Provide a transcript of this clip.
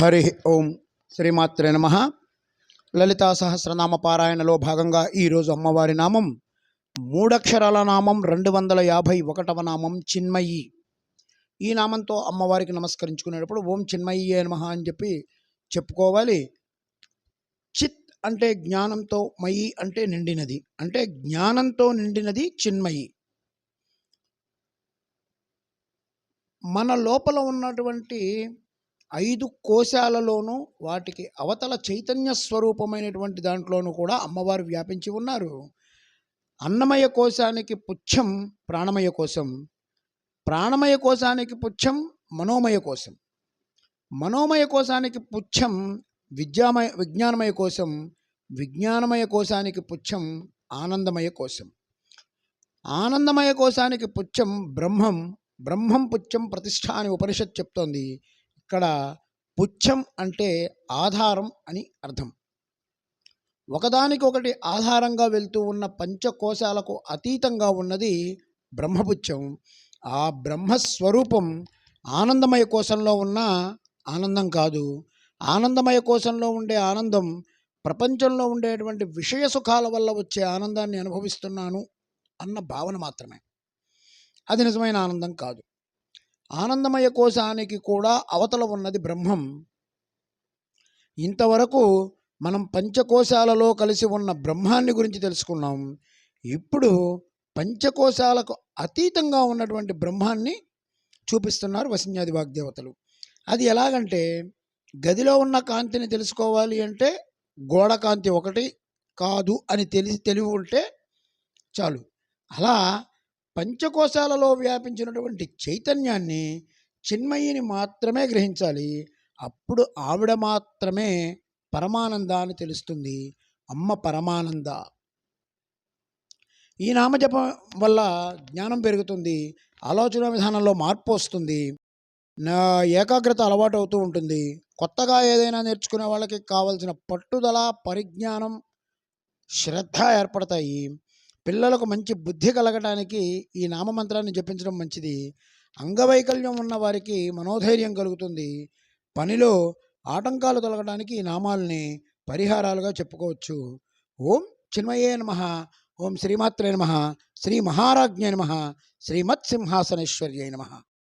హరి ఓం శ్రీమాత్రే నమ. లలితా సహస్రనామ పారాయణలో భాగంగా ఈరోజు అమ్మవారి నామం మూడక్షరాల నామం రెండు వందల యాభై ఒకటవ నామం చిన్మయి. ఈ నామంతో అమ్మవారికి నమస్కరించుకునేటప్పుడు ఓం చిన్మయి నమ అని చెప్పి చెప్పుకోవాలి. చిత్ అంటే జ్ఞానంతో మయి అంటే నిండినది. అంటే జ్ఞానంతో నిండినది చిన్మయి. మన లోపల ఉన్నటువంటి ఐదు కోశాలలోనూ వాటికి అవతల చైతన్య స్వరూపమైనటువంటి దాంట్లోనూ కూడా అమ్మవారు వ్యాపించి ఉన్నారు. అన్నమయ కోశానికి పుచ్చం ప్రాణమయ కోశం. ప్రాణమయ కోశానికి పుచ్చం మనోమయ కోశం. మనోమయ కోశానికి పుచ్చం విద్యామయ విజ్ఞానమయ కోశం. విజ్ఞానమయ కోశానికి పుచ్చం ఆనందమయ కోశం. ఆనందమయ కోశానికి పుచ్చం బ్రహ్మం. బ్రహ్మం పుచ్చం ప్రతిష్ట అని ఉపనిషత్ చెప్తోంది. ఇక్కడ పుచ్చం అంటే ఆధారం అని అర్థం. ఒకదానికొకటి ఆధారంగా వెళ్తూ ఉన్న పంచకోశాలకు అతీతంగా ఉన్నది బ్రహ్మపుచ్చం. ఆ బ్రహ్మస్వరూపం ఆనందమయ కోశంలో ఉన్న ఆనందం కాదు. ఆనందమయ కోశంలో ఉండే ఆనందం ప్రపంచంలో ఉండేటువంటి విషయ సుఖాల వల్ల వచ్చే ఆనందాన్ని అనుభవిస్తున్నాను అన్న భావన మాత్రమే. అది నిజమైన ఆనందం కాదు. ఆనందమయ కోశానికి కూడా అవతల ఉన్నది బ్రహ్మం. ఇంతవరకు మనం పంచకోశాలలో కలిసి ఉన్న బ్రహ్మాన్ని గురించి తెలుసుకున్నాం. ఇప్పుడు పంచకోశాలకు అతీతంగా ఉన్నటువంటి బ్రహ్మాన్ని చూపిస్తున్నారు వసిన్యాది వాగ్దేవతలు. అది ఎలాగంటే గదిలో ఉన్న కాంతిని తెలుసుకోవాలి అంటే గోడ కాంతి ఒకటి కాదు అని తెలిసి తెలివి ఉంటే చాలు. అలా పంచకోశాలలో వ్యాపించినటువంటి చైతన్యాన్ని చిన్మయిని మాత్రమే గ్రహించాలి. అప్పుడు ఆవిడ మాత్రమే పరమానంద అని తెలుస్తుంది. అమ్మ పరమానంద. ఈ నామజపం వల్ల జ్ఞానం పెరుగుతుంది. ఆలోచన విధానంలో మార్పు వస్తుంది. నా ఏకాగ్రత అలవాటు అవుతూ ఉంటుంది. కొత్తగా ఏదైనా నేర్చుకునే వాళ్ళకి కావలసిన పట్టుదల పరిజ్ఞానం శ్రద్ధ ఏర్పడతాయి. పిల్లలకు మంచి బుద్ధి కలగటానికి ఈ నామమంత్రాన్ని జపించడం మంచిది. అంగవైకల్యం ఉన్న వారికి మనోధైర్యం కలుగుతుంది. పనిలో ఆటంకాలు తొలగడానికి ఈ నామాల్ని పరిహారాలుగా చెప్పుకోవచ్చు. ఓం చిన్మయే నమ. ఓం శ్రీమాత్రే నమ. శ్రీ మహారాజ్ఞే నమ. శ్రీమత్ సింహాసనేశ్వర్యై నమ.